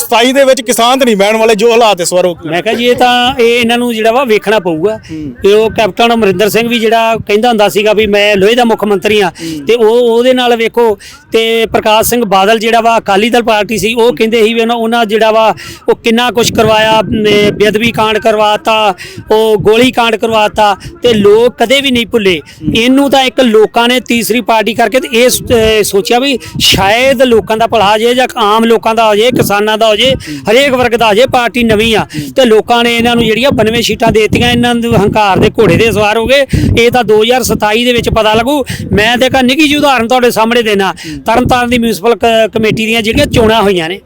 27 ਦੇ ਵਿੱਚ ਕਿਸਾਨ ਤਾਂ ਨਹੀਂ ਬਹਿਣ ਵਾਲੇ ਜੋ ਹਾਲਾਤ ਇਸ ਵਾਰ ਹੋ ਮੈਂ ਕਿਹਾ ਜੀ ਇਹ ਤਾਂ ਇਹ ਇਹਨਾਂ ਨੂੰ ਜਿਹੜਾ ਵਾ ਵੇਖਣਾ ਪਊਗਾ। ਤੇ ਉਹ ਕੈਪਟਨ ਅਮਰਿੰਦਰ ਸਿੰਘ ਵੀ ਜਿਹੜਾ ਕਹਿੰਦਾ ਹੁੰਦਾ ਸੀਗਾ ਵੀ ਮੈਂ ਲੋਹੇ ਦਾ ਮੁੱਖ ਮੰਤਰੀ ਆ ਤੇ ਉਹ ਉਹਦੇ ਨਾਲ ਵੇਖੋ ਤੇ ਪ੍ਰਕਾਸ਼ ਸਿੰਘ ਬਾਦਲ ਜਿਹੜਾ ਵਾ, ਅਕਾਲੀ ਦਲ ਪਾਰਟੀ ਸੀ, ਉਹ ਕਹਿੰਦੇ ਸੀ ਵੀ ਉਹਨਾਂ ਉਹਨਾਂ ਜਿਹੜਾ ਵਾ, ਉਹ ਕਿੰਨਾ ਕੁਝ ਕਰਵਾਇਆ ਬੇਅਦਬੀ ਕਾਂਡ ਕਰਵਾਤਾ, ਉਹ ਗੋਲੀ ਕਾਂਡ ਕਰਵਾਤਾ ਤੇ ਲੋਕ ਕਦੇ ਵੀ ਨਹੀਂ ਭੁੱਲੇ। ਇਹਨੂੰ ਤਾਂ ਇੱਕ ਲੋਕਾਂ ਨੇ ਤੀਸਰੀ ਪਾਰਟੀ ਕਰਕੇ ਤੇ ਇਹ ਸੋਚਿਆ ਵੀ ਸ਼ਾਇਦ ਲੋਕਾਂ ਦਾ ਭਲਾ ਹੋ ਜੇ ਜਾਂ ਆਮ ਲੋਕਾਂ ਦਾ ਹੋ ਜੇ ਕਿਸਾਨਾਂ ਦਾ ਹੋ ਜੇ ਹਰੇਕ ਵਰਗ ਦਾ ਹੋ ਜੇ ਪਾਰਟੀ ਨਵੀਂ ਆ। ਤੇ ਲੋਕਾਂ ਨੇ ਇਹਨਾਂ ਨੂੰ ਜਿਹੜੀਆਂ 92 ਸੀਟਾਂ ਦੇਤੀਆਂ, ਇਹਨਾਂ ਨੂੰ ਹੰਕਾਰ ਦੇ ਘੋੜੇ ਦੇ ਸਵਾਰ ਹੋ ਗਏ। ਇਹ ਤਾਂ 2027 ਦੇ ਵਿੱਚ ਪਤਾ ਲੱਗੂ। ਮੈਂ ਤੇ ਕਾ ਨਿੱਕੀ ਜਿਹੀ ਉਦਾਹਰਨ ਤੁਹਾਡੇ ਸਾਹਮਣੇ ਦੇਣਾ। ਤਰਨਤਾਰਨ ਦੀ ਮਿਊਨਿਸਪਲ ਕਮੇਟੀ ਦੀਆਂ ਜਿਹੜੀਆਂ ਚੋਣਾਂ ਹੋਈਆਂ ਨੇ।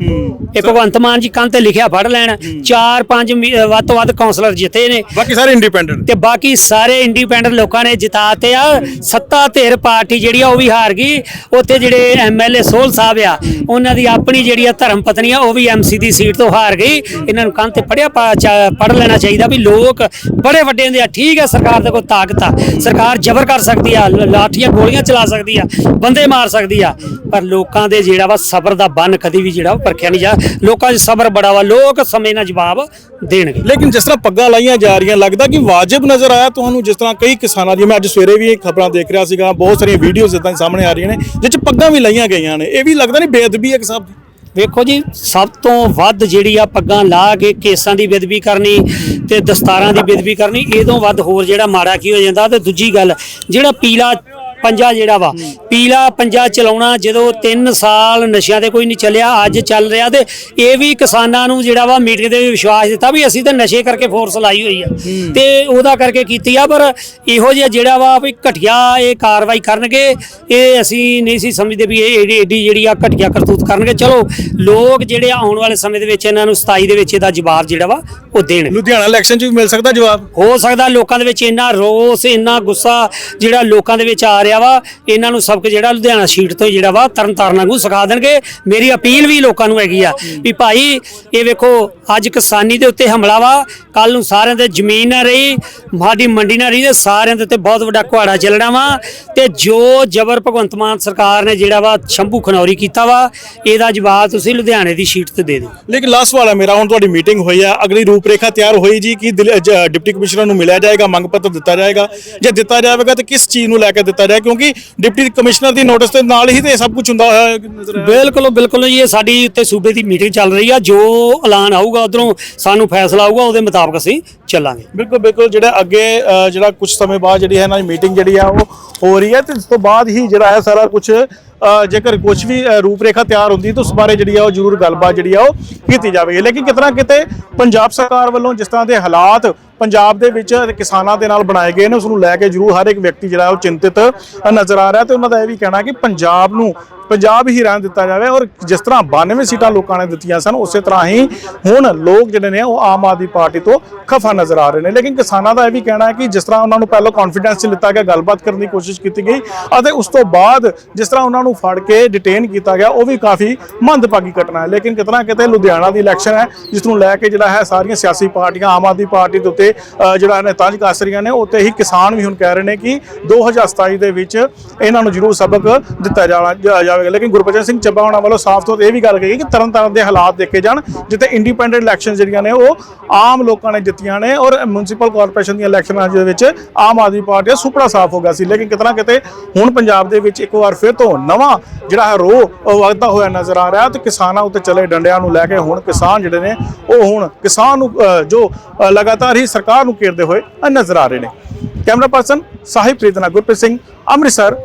ਇਹ ਭਗਵੰਤ ਮਾਨ ਜੀ ਕੰਨ ਤੇ ਲਿਖਿਆ ਫੜ ਲੈਣ ਚਾਰ ਪੰਜ ਵੱਧ ਤੋਂ ਵੱਧ ਕਾਉਂਸਲਰ ਜਿੱਤੇ ਨੇ। ਬਾਕੀ ਸਾਰੇ ਇੰਡੀਪੈਂਡੈਂਟ ਤੇ ਬਾਕੀ ਸਾਰੇ ਇੰਡੀਪੈਂਡੈਂਟ ਲੋਕਾਂ ਨੇ ਜਿਤਾਤੇ ਆ ਸੱਤਾ ਧਿਰ ਪਾਰਟੀ ਜਿਹੜੀ ਆ ਉਹ ਵੀ ਹਾਰ ਗਈ। ਉੱਥੇ ਜਿਹੜੇ ਐਮਐਲਏ ਸੋਲ ਸਾਹਿਬ ਆ ਉਹਨਾਂ ਦੀ ਆਪਣੀ ਜਿਹੜੀ ਆ ਧਰਮ ਪਤਨੀ ਆ ਉਹ ਵੀ ਐਮਸੀ ਦੀ ਸੀਟ ਤੋਂ ਹਾਰ ਗਈ। ਇਹਨਾਂ ਨੂੰ ਕੰਨ ਤੇ ਪੜਿਆ ਪੜ ਲੈਣਾ ਚਾਹੀਦਾ ਵੀ ਲੋਕ ਬੜੇ ਵੱਡੇ ਹੁੰਦੇ ਆ ਠੀਕ ਆ ਸਰਕਾਰ ਦੇ ਕੋਲ ਤਾਕਤ ਆ। ਸਰਕਾਰ ਜ਼ਬਰ ਕਰ ਸਕਦੀ ਆ ਲਾਠੀਆਂ ਗੋਲੀਆਂ ਚਲਾ ਸਕਦੀ ਆ ਬੰਦੇ ਮਾਰ ਸਕਦੀ ਆ। ਪਰ ਲੋਕਾਂ ਦੇ ਜਿਹੜਾ ਵਾ ਸਬਰ ਦਾ ਬੰਨ ਕਦੀ ਵੀ ਜਿਹੜਾ ਪਰਖਿਆ ਨਹੀਂ ਜਾ ਲੋਕਾਂ 'ਚ ਸਬਰ ਬੜਾ ਵਾ ਲੋਕ ਸਮੇਂ ਨਾਲ ਜਵਾਬ ਦੇਣਗੇ। ਲੇਕਿਨ ਜਿਸ ਤਰ੍ਹਾਂ ਪੱਗਾਂ ਲਾਈਆਂ ਜਾ ਰਹੀਆਂ ਲੱਗਦਾ ਕਿ ਵਾਜਬ ਨਜ਼ਰ ਆਇਆ ਤੁਹਾਨੂੰ ਜਿਸ ਤਰ੍ਹਾਂ ਕਈ ਕਿਸਾਨਾਂ ਦੀ ਮੈਂ ਅੱਜ ਸਵੇਰੇ ਵੀ ਖਬਰਾਂ ਦੇਖ ਰਿਹਾ ਸੀਗਾ ਬਹੁਤ ਸਾਰੀਆਂ ਵੀਡੀਓਜ਼ ਇਦਾਂ ਸਾਹਮਣੇ ਆ ਰਹੀਆਂ ਨੇ ਜਿਸ 'ਚ ਪੱਗਾਂ ਵੀ ਲਾਈਆਂ ਗਈਆਂ ਨੇ। ਇਹ ਵੀ ਲੱਗਦਾ ਨਹੀਂ ਬੇਅਦਬੀ ਹੈ ਇੱਕ ਸਾਹਿਬ ਵੇਖੋ ਜੀ ਸਭ ਤੋਂ ਵੱਧ ਜਿਹੜੀ ਆ ਪੱਗਾਂ ਲਾ ਕੇ ਕੇਸਾਂ ਦੀ ਬੇਦਬੀ ਕਰਨੀ ਤੇ ਦਸਤਾਰਾਂ ਦੀ ਬੇਦਬੀ ਕਰਨੀ ਇਹ ਤੋਂ ਵੱਧ ਹੋਰ ਜਿਹੜਾ ਮਾੜਾ ਕੀ ਹੋ ਜਾਂਦਾ ਤੇ ਦੂਜੀ ਗੱਲ ਜਿਹੜਾ ਪੀਲਾ ਪੰਜਾ ਜਿਹੜਾ ਵਾ ਪੀਲਾ ਪੰਜਾ ਚਲਾਉਣਾ ਜਦੋਂ 3 ਸਾਲ ਨਸ਼ਿਆਂ ਤੇ ਕੋਈ ਨਹੀਂ ਚੱਲਿਆ ਅੱਜ ਚੱਲ ਰਿਹਾ ਤੇ ਇਹ ਵੀ ਕਿਸਾਨਾਂ ਨੂੰ ਜਿਹੜਾ ਵਾ ਮੀਟਿੰਗ ਦੇ ਵਿਸ਼ਵਾਸ ਦਿੱਤਾ ਵੀ ਅਸੀਂ ਤਾਂ ਨਸ਼ੇ ਕਰਕੇ ਫੋਰਸ ਲਾਈ ਹੋਈ ਆ। ਤੇ ਉਹਦਾ ਕਰਕੇ ਕੀਤੀ ਆ ਪਰ ਇਹੋ ਜਿਹਾ ਜਿਹੜਾ ਵਾ ਵੀ ਘਟਿਆ ਇਹ ਕਾਰਵਾਈ ਕਰਨਗੇ ਇਹ ਅਸੀਂ ਨਹੀਂ ਸੀ ਸਮਝਦੇ ਵੀ ਇਹ ਏਡੀ ਏਡੀ ਜਿਹੜੀ ਆ ਘਟਿਆ ਕਰਤੂਤ ਕਰਨਗੇ। ਚਲੋ ਲੋਕ ਜਿਹੜੇ ਆਉਣ ਵਾਲੇ ਸਮੇਂ ਦੇ ਵਿੱਚ ਇਹਨਾਂ ਨੂੰ 27 ਦੇ ਵਿੱਚ ਇਹਦਾ ਜਵਾਬ ਜਿਹੜਾ ਵਾ ਉਹ ਦੇਣ। ਲੁਧਿਆਣਾ ਇਲੈਕਸ਼ਨ 'ਚ ਵੀ ਮਿਲ ਸਕਦਾ ਜਵਾਬ? ਹੋ ਸਕਦਾ ਲੋਕਾਂ ਦੇ ਵਿੱਚ ਇੰਨਾ ਰੋਸ ਇੰਨਾ ਗੁੱਸਾ ਜਿਹੜਾ ਲੋਕਾਂ ਦੇ ਵਿੱਚ ਆ ਰਿਹਾ ਵਾ, ਇਹਨਾਂ ਨੂੰ ਸਬਕ ਜਿਹੜਾ ਲੁਧਿਆਣਾ ਸ਼ੀਟ ਤੋਂ ਜਿਹੜਾ ਵਾ, ਤਰਨ ਤਾਰਨ ਵਾਂਗੂ ਸਿਖਾ ਦੇਣਗੇ। ਮੇਰੀ ਅਪੀਲ ਵੀ ਲੋਕਾਂ ਨੂੰ ਹੈਗੀ ਆ ਵੀ ਭਾਈ, ਇਹ ਵੇਖੋ, ਅੱਜ ਕਿਸਾਨੀ ਦੇ ਉੱਤੇ ਹਮਲਾ ਵਾ ਕੱਲ ਨੂੰ ਸਾਰਿਆਂ ਦੇ ਜ਼ਮੀਨ ਨਾ ਰਹੀ ਸਾਡੀ ਮੰਡੀ ਨਾ ਰਹੀ ਤੇ ਸਾਰਿਆਂ ਦੇ ਉੱਤੇ ਬਹੁਤ ਵੱਡਾ ਕੁਹਾੜਾ ਚੱਲਣਾ ਵਾ ਤੇ ਜੋ ਜ਼ਬਰ ਭਗਵੰਤ ਮਾਨ ਸਰਕਾਰ ਨੇ ਜਿਹੜਾ ਵਾ ਸ਼ੰਭੂ ਖਨੌਰੀ ਕੀਤਾ ਵਾ, ਇਹਦਾ ਜਵਾਬ ਤੁਸੀਂ ਲੁਧਿਆਣੇ ਦੀ ਸ਼ੀਟ ਤੇ ਦੇ ਦਿਓ। ਲੇਕਿਨ ਲਾਸਟ ਸਵਾਲ ਹੈ ਮੇਰਾ, ਹੁਣ ਤੁਹਾਡੀ ਮੀਟਿੰਗ ਹੋਈ ਆ, ਅਗਲੀ ਰੂਪਰੇਖਾ ਤਿਆਰ ਹੋਈ ਜੀ ਕਿ ਡਿਪਟੀ ਕਮਿਸ਼ਨਰ ਨੂੰ ਮਿਲਿਆ ਜਾਏਗਾ, ਮੰਗ ਪੱਤਰ ਦਿੱਤਾ ਜਾਏਗਾ ਜੇ ਦਿੱਤਾ ਜਾਵੇਗਾ ਤਾਂ ਕਿਸ ਚੀਜ਼ ਨੂੰ ਲੈ ਕੇ ਦਿੱਤਾ ਜਾਏਗਾ? ਕਿਉਂਕਿ ਡਿਪਟੀ ਕਮਿਸ਼ਨਰ ਦੀ ਨੋਟਿਸ ਦੇ ਨਾਲ ਹੀ ਤੇ ਇਹ ਸਭ ਕੁਝ ਹੁੰਦਾ ਹੋਇਆ ਨਜ਼ਰ ਆ ਬਿਲਕੁਲ ਬਿਲਕੁਲ ਜੀ, ਇਹ ਸਾਡੀ ਇੱਥੇ ਸੂਬੇ ਦੀ ਮੀਟਿੰਗ ਚੱਲ ਰਹੀ ਆ, ਜੋ ਐਲਾਨ ਆਊਗਾ, ਉਧਰੋਂ ਸਾਨੂੰ ਫੈਸਲਾ ਆਊਗਾ ਉਹਦੇ ਮੁਤਾਬਕ ਅਸੀਂ ਚੱਲਾਂਗੇ। ਬਿਲਕੁਲ ਬਿਲਕੁਲ, ਜਿਹੜਾ ਅੱਗੇ ਜਿਹੜਾ ਕੁਝ ਸਮੇਂ ਬਾਅਦ ਜਿਹੜੀ ਹੈ ਨਾ ਮੀਟਿੰਗ ਜਿਹੜੀ ਆ, ਉਹ ਹੋ ਰਹੀ ਹੈ ਤੇ ਇਸ ਤੋਂ ਬਾਅਦ ਹੀ ਜਿਹੜਾ ਹੈ ਸਾਰਾ ਕੁਝ ਜੇਕਰ ਕੁਝ ਵੀ ਰੂਪਰੇਖਾ ਤਿਆਰ ਹੁੰਦੀ ਤਾਂ ਉਸ ਬਾਰੇ ਜਿਹੜੀ ਆ, ਉਹ ਜ਼ਰੂਰ ਗੱਲਬਾਤ ਜਿਹੜੀ ਆ, ਉਹ ਕੀਤੀ ਜਾਵੇਗੀ। ਲੇਕਿਨ ਕਿਤਨਾ ਕਿਤੇ ਪੰਜਾਬ ਸਰਕਾਰ ਵੱਲੋਂ ਜਿਸ ਤਰ੍ਹਾਂ ਦੇ ਹਾਲਾਤ ਪੰਜਾਬ ਦੇ ਵਿੱਚ ਕਿਸਾਨਾਂ ਦੇ ਨਾਲ ਬਣਾਏ ਗਏ ਨੇ, ਉਸ ਨੂੰ ਲੈ ਕੇ ਜ਼ਰੂਰ ਹਰ ਇੱਕ ਵਿਅਕਤੀ ਜਿਹੜਾ ਉਹ ਚਿੰਤਿਤ ਨਜ਼ਰ ਆ ਰਿਹਾ ਤੇ ਉਹਨਾਂ ਦਾ ਇਹ ਵੀ ਕਹਿਣਾ ਕਿ ਪੰਜਾਬ ਨੂੰ ਪੰਜਾਬ ਹੀ ਰਹਿਣ ਦਿੱਤਾ ਜਾਵੇ ਔਰ ਜਿਸ ਤਰ੍ਹਾਂ 92 ਸੀਟਾਂ ਲੋਕਾਂ ਨੇ ਦਿੱਤੀਆਂ ਸਨ ਉਸੇ ਤਰ੍ਹਾਂ ਹੀ ਹੁਣ ਲੋਕ ਜਿਹੜੇ ਨੇ ਉਹ ਆਮ ਆਦਮੀ ਪਾਰਟੀ ਤੋਂ ਖਫਾ ਨਜ਼ਰ ਆ ਰਹੇ ਨੇ। ਲੇਕਿਨ ਕਿਸਾਨਾਂ ਦਾ ਇਹ ਵੀ ਕਹਿਣਾ ਹੈ ਕਿ ਜਿਸ ਤਰ੍ਹਾਂ ਉਹਨਾਂ ਨੂੰ ਪਹਿਲਾਂ ਕੌਨਫੀਡੈਂਸ 'ਚ ਲਿੱਤਾ ਗਿਆ ਗੱਲਬਾਤ ਕਰਨ ਦੀ ਕੋਸ਼ਿਸ਼ ਕੀਤੀ ਗਈ ਅਤੇ ਉਸ ਤੋਂ ਬਾਅਦ ਜਿਸ ਤਰ੍ਹਾਂ ਉਹਨਾਂ ਨੂੰ ਫੜ ਕੇ ਡਿਟੇਨ ਕੀਤਾ ਗਿਆ ਉਹ ਵੀ ਕਾਫੀ ਮੰਦਭਾਗੀ ਘਟਨਾ ਹੈ। ਲੇਕਿਨ ਕਿਤਨਾ ਕਿਤੇ ਲੁਧਿਆਣਾ ਦੀ ਇਲੈਕਸ਼ਨ ਹੈ ਜਿਸ ਨੂੰ ਲੈ ਕੇ ਜਿਹੜਾ ਹੈ ਸਾਰੀਆਂ ਸਿਆਸੀ ਪਾਰਟੀਆਂ ਆਮ ਆਦਮੀ ਪਾਰਟੀ ਦੇ ਉੱਤੇ ਅ, ਜਿਹੜਾ ਨੇ ਤੰਜ ਕੱਸ ਰਹੀਆਂ ਨੇ ਉੱਤੇ ਹੀ ਕਿਸਾਨ ਵੀ ਹੁਣ ਕਹਿ ਰਹੇ ਨੇ ਕਿ 2027 ਦੇ ਵਿੱਚ ਇਹਨਾਂ ਨੂੰ ਜ਼ਰੂਰ ਸਬਕ ਦਿੱਤਾ ਜਾਣਾ ਜਾ- ਜਾਵੇਗਾ। ਲੇਕਿਨ ਗੁਰਬਚਨ ਸਿੰਘ ਚੱਬਾ ਹੋਣਾ ਵੱਲੋਂ ਸਾਫ਼ ਤੌਰ ਤੇ ਇਹ ਵੀ ਗੱਲ ਕਹੀ ਕਿ ਤਰਨਤਾਰਨ ਦੇ ਹਾਲਾਤ ਦੇਖੇ ਜਾਣ, ਜਿੱਥੇ ਇੰਡੀਪੈਂਡੈਂਟ ਇਲੈਕਸ਼ਨ ਜਿਹੜੀਆਂ ਨੇ ਉਹ ਆਮ ਲੋਕਾਂ ਨੇ ਜਿੱਤੀਆਂ ਨੇ ਔਰ ਮਿਊਨਿਸਪਲ ਕਾਰਪੋਰੇਸ਼ਨ ਦੀਆਂ ਇਲੈਕਸ਼ਨਾਂ ਦੇ ਵਿੱਚ ਆਮ ਆਦਮੀ ਪਾਰਟੀ ਦਾ ਸੁਪੜਾ ਸਾਫ਼ ਹੋ ਗਿਆ ਸੀ। ਲੇਕਿਨ ਕਿਤਨਾ ਕਿਤੇ ਹੁਣ ਪੰਜਾਬ ਦੇ ਵਿੱਚ ਇੱਕ ਵਾਰ ਫਿਰ ਤੋਂ ਨਵਾਂ ਜਿਹੜਾ ਹੈ ਰੋਹ ਵਗਦਾ ਹੋਇਆ ਨਜ਼ਰ ਆ ਰਿਹਾ ਤੇ ਕਿਸਾਨਾਂ ਉੱਤੇ ਚਲੇ ਡੰਡਿਆਂ ਨੂੰ ਲੈ ਕੇ ਹੁਣ ਕਿਸਾਨ ਜਿਹੜੇ ਨੇ ਉਹ ਹੁਣ ਕਿਸਾਨ ਨੂੰ ਜੋ ਲਗਾਤਾਰ ਹੀ ਸਰਕਾਰ ਨੂੰ ਘੇਰਦੇ ਹੋਏ ਨਜ਼ਰ ਆ ਰਹੇ ਨੇ। ਕੈਮਰਾ ਪਰਸਨ ਸਾਹਿਬ ਪ੍ਰੀਤਨਾ ਗੁਰਪ੍ਰੀਤ ਸਿੰਘ, ਅੰਮ੍ਰਿਤਸਰ।